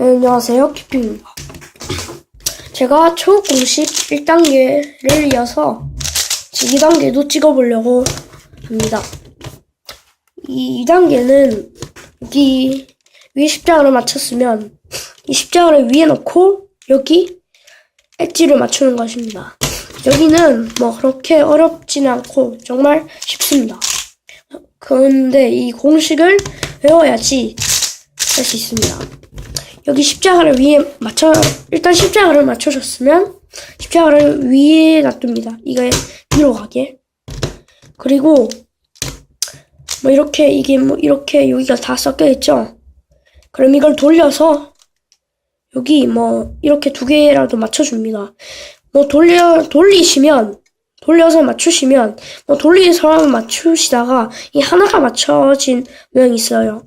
네, 안녕하세요. 키피입니다. 제가 초급 공식 1단계를 이어서 2단계도 찍어보려고 합니다. 이 2단계는 여기 위에 십자가를 맞췄으면 이 십자가를 위에 놓고 여기 엣지를 맞추는 것입니다. 여기는 뭐 그렇게 어렵지는 않고 정말 쉽습니다. 그런데 이 공식을 외워야지 할 수 있습니다. 여기 십자가를 위에 맞춰 일단 십자가를 맞춰줬으면 십자가를 위에 놔둡니다. 이게 위로 가게. 그리고 뭐 이렇게 이게 뭐 이렇게 여기가 다 섞여 있죠. 그럼 이걸 돌려서 여기 뭐 이렇게 두 개라도 맞춰줍니다. 뭐 돌려 돌리시면 돌려서 맞추시면 뭐 돌리서 맞추시다가 이 하나가 맞춰진 모양이 있어요.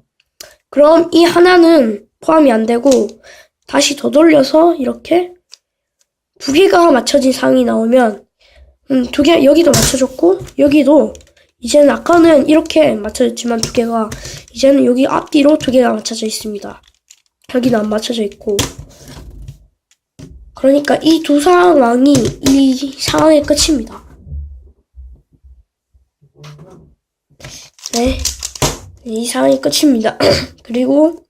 그럼 이 하나는 포함이 안 되고 다시 더 돌려서 이렇게 두 개가 맞춰진 상이 나오면 음, 두 개 여기도 맞춰줬고 여기도 이제는 아까는 이렇게 맞춰졌지만 두 개가 이제는 여기 앞뒤로 두 개가 맞춰져 있습니다. 여기는 안 맞춰져 있고 그러니까 이 두 상황이 이 상황의 끝입니다. 네, 이 상황이 끝입니다. 그리고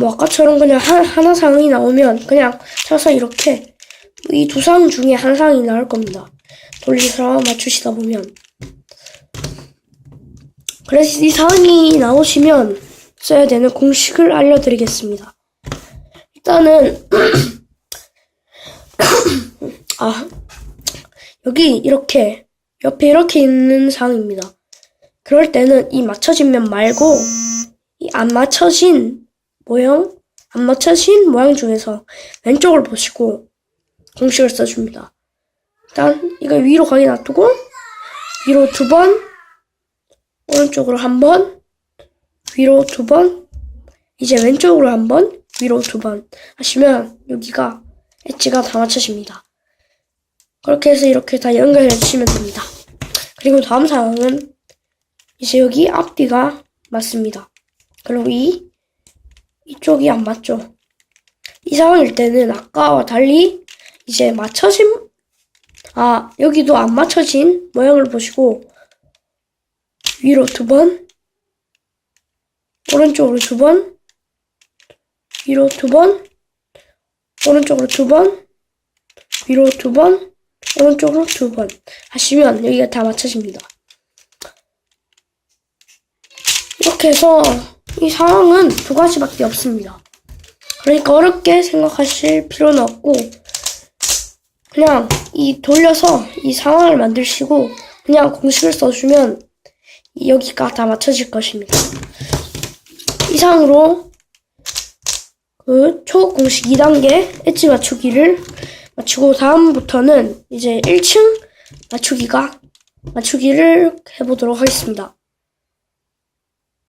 뭐 아까처럼 그냥 한, 하나 상황이 나오면 그냥 쳐서 이렇게 이 두 상황 중에 한 상황이 나올 겁니다. 돌리서 맞추시다 보면 그래서 이 상황이 나오시면 써야 되는 공식을 알려드리겠습니다. 일단은 아 여기 이렇게 옆에 이렇게 있는 상황입니다. 그럴 때는 이 맞춰진 면 말고 이 안 맞춰진 모형, 안 맞춰진 모양 중에서 왼쪽을 보시고 공식을 써줍니다. 일단 이거 위로 가게 놔두고 위로 두 번, 오른쪽으로 한 번, 위로 두 번, 이제 왼쪽으로 한 번, 위로 두 번 하시면 여기가 엣지가 다 맞춰집니다. 그렇게 해서 이렇게 다 연결해 주시면 됩니다. 그리고 다음 상황은 이제 여기 앞뒤가 맞습니다. 그리고 이 이쪽이 안 맞죠. 이 상황일 때는 아까와 달리 이제 맞춰진 아 여기도 안 맞춰진 모양을 보시고 위로 두 번, 오른쪽으로 두 번, 위로 두 번, 오른쪽으로 두 번, 위로 두 번, 오른쪽으로 두 번 하시면 여기가 다 맞춰집니다. 이렇게 해서 이 상황은 두 가지밖에 없습니다. 그러니까 어렵게 생각하실 필요는 없고 그냥 이 돌려서 이 상황을 만드시고 그냥 공식을 써주면 여기가 다 맞춰질 것입니다. 이상으로 그 초공식 2단계 엣지 맞추기를 맞추고 다음부터는 이제 1층 맞추기가 맞추기를 해보도록 하겠습니다.